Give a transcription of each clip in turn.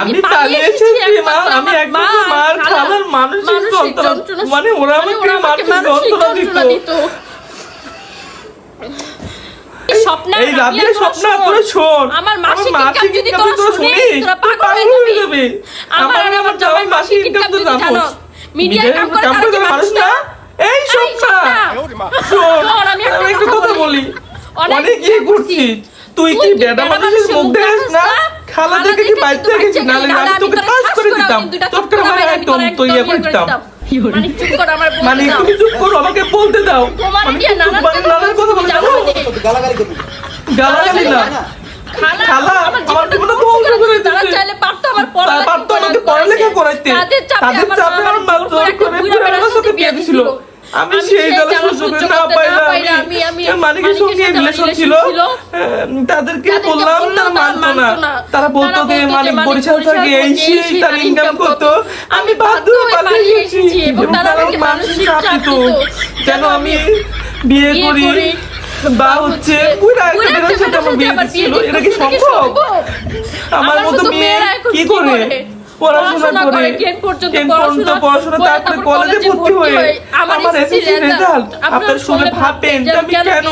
আমি পালিয়ে পালিয়ে এসেছি এসেছি মা আমি মার খালার মানসিক যন্ত্রণা মানে ওরা আমাকে মানসিক যন্ত্রণা দিত। এই স্বপ্না এই রাবিয়া রাবিয়া স্বপ্ন তোরা শোন। আমার মাসিক ইনকাম যদি তোরা শুনিস তোরা পাগল হয়ে যাবি। আমার আর আমার জামাই মাসিক ইনকাম তো জানো মিডিয়া কাম করে কাম মানুষ না? এই এই স্বপ্না স্বপ্না। শোন শোন, আমি একটা কথা কথা বলি। অনেক ইয়ে করছিস। তুই কি বেটা মানুষের মুখ মুখ দেখাস না? খালা দেখে কি বাইতে গেছিস বাচ্চা আমি তোকে তোকে করে দিতাম। দিতাম, চট করে মারা একদম তুই ইয়ে করে দিতাম। মানে চুপ কর আমার মানে তুমি চুপ করো আমাকে বলতে দাও। মানে নানান কথা বলে? গালাগালি করবি। গালাগালি না। খালা আমার জীবনটা ধ্বংস করে করে তারা চাইলে পারতো আমার পারতো আমাকে পড়ালেখা করাইতে। তাদের চাপে আমার মা জোর করে বুড়া বুড়া বেটার বেটার সাথে বিয়ে দিছিল। আমি সেই না পাইরা আমি সঙ্গে রিলেশন ছিল। তাদেরকে বললাম না। তারা বলতো যে মালিক বরিশাল থাকে এই সেই তার ইনকাম করতো আমি বাধ্য পালিয়ে এসেছি এবং তারা আমাকে মানসিক চাপ দিত যেন আমি বিয়ে করি বা হচ্ছে বুড়া একটা সাথে আমার বিয়ে দিচ্ছিল এটা কি সম্ভব? আমার মতো মেয়ে কি করে? পড়াশোনা করে টেন পর্যন্ত টেন পর্যন্ত পড়াশোনা তারপরে কলেজে ভর্তি হয়ে আমার এসএসসি রেজাল্ট আপনার শুনে ভাববেন আমি কেন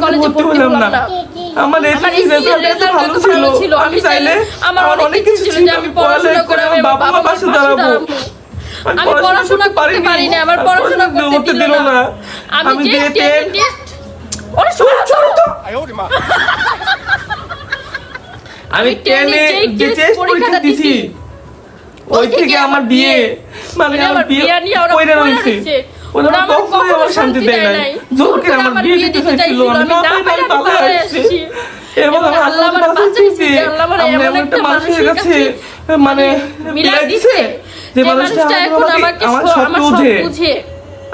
কলেজে ভর্তি হলাম না। আমার রেজাল্ট ভালো ছিল আমি চাইলে আমার অনেক কিছু ছিল আমি পড়ালেখা করে আমার বাবা মা পাশে দাঁড়াবো। আমি পড়াশোনা করতে পারি না আমার পড়াশোনা করতে দিল না। আমি যে টেস্ট আমি টেনে যে টেস্ট পরীক্ষা দিছি ওই থেকে আমার বিয়ে। মানে আমার বিয়ে কইরা রইছে ওরা আমার কখনোই আমার শান্তি দেয় নাই। জোর করে আমার বিয়ে দিতে চাইছিল আমি না পাই আমি পালায় আসছি এবং আমি আল্লাহ আমার এমন একটা মানুষের কাছে মানে মিলাই দিছে যে মানুষটা এখন আমাকে আমার সব বুঝে।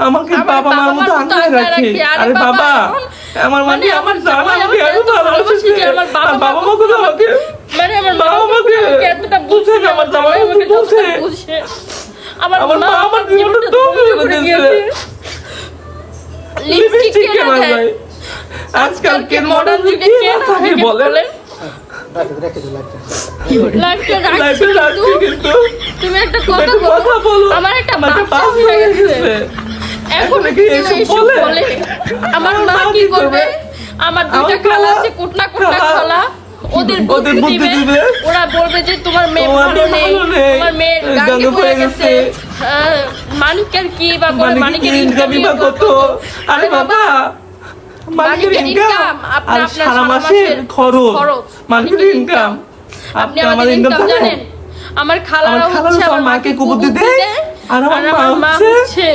আমাকে বাবা মার মতো আঁকড়ে রাখে। আরে বাবা। আমার মানে আমার জানা আমাকে এত ভালোবাসে আমার বাবা মা গুলো আমাকে? মানে আমার বাবা আমাকে এতটা বুঝে না আমার জামাই আমাকে বুঝে। আমার মা আমার জীবনটা ধ্বংস করে দিয়েছে। লিপস্টিক কে না যায়। আজকাল কে মডার্ন যুগে কে থাকে বলেন? তুমি একটা কথা বলো আমার একটা বাচ্চা হয়ে গেছে। এখন কি বলে? বলে? আমার আমার মা মা কি কি করবে? করবে? আমার দুইটা খালা খালা- আছে কোটনা কোটনা খালা- খালা। ওদের ওদের বুদ্ধি বুদ্ধি দিবে। দিবে। ওরা বলবে যে তোমার মেয়ে ভালো নেই তোমার গেছে। মানিকের কি বা করে? মানে মানিকের ইনকামই বা কত? আরে বাবা মালিকের মালিকের ইনকাম আর সারা সারা মাসের খরচ মালিকের ইনকাম আপনি আমার ইনকাম জানেন? আমার খালারা হচ্ছে আমার মাকে দেয়, দেয় আর আমার মা হচ্ছে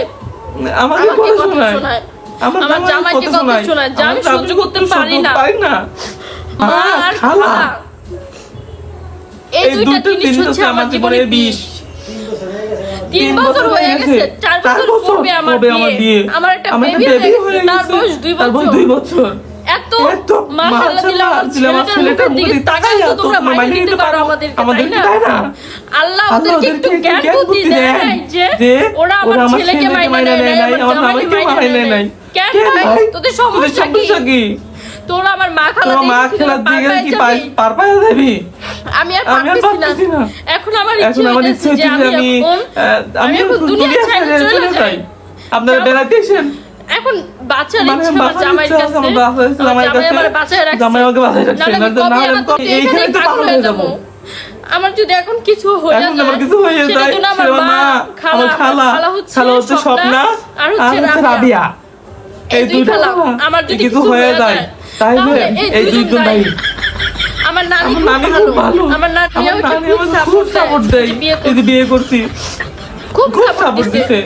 আমাকে কথা শোনায়। আমার জামাইকে কথা শোনায় যা আমি সহ্য করতে পারি না। পারি না। মা আর খালা। খালা। এই দুটো জিনিস হচ্ছে আমার জীবনের বিষ। তিন বছর হয়ে গেছে। চার বছর পূর্বে আমার বিয়ে। আমার একটা বেবি হয়ে গেছে। তার বয়স দুই বছর। দুই বছর। এত আল্লাহ ওদেরকে একটু জ্ঞান বুদ্ধি দেয় যে ওরা আমার ছেলেকে মাইনে নেয় নাই আমার জামাইকে মাইনে নেয় নাই। কেন তোদের সমস্যা কি? তোরা আমার মা খালা দিকে কি পার পার পায় যাবি? আমি আর পারতেছি না। না। এখন আমার ইচ্ছে যে হচ্ছে যে আমি আমি এখন দুনিয়া ছেড়ে চলে যাই। আপনারা বেড়াতে এসেন? এখন বাচ্চার মানে ইচ্ছা আমার কাছে। আমার কাছে। জামাই আমাকে বাসায় রাখছে, না হলে আমার তো পাগল হয়ে যাব। আমার যদি এখন কিছু হয়ে যায় আমার কিছু হয়ে যায় না আমার মা খালা খালা হচ্ছে স্বপ্না আর হচ্ছে রাবিয়া। এই দুই খালা খালা, আমার যদি কিছু হয়ে যায় তাহলে এই দুইজন ভাই আমার নানি খুব নানি ভালো। খুব ভালো। আমার নানি খুব সাপোর্ট দেয়। বিয়ে করছি। খুব সাপোর্ট দিছে।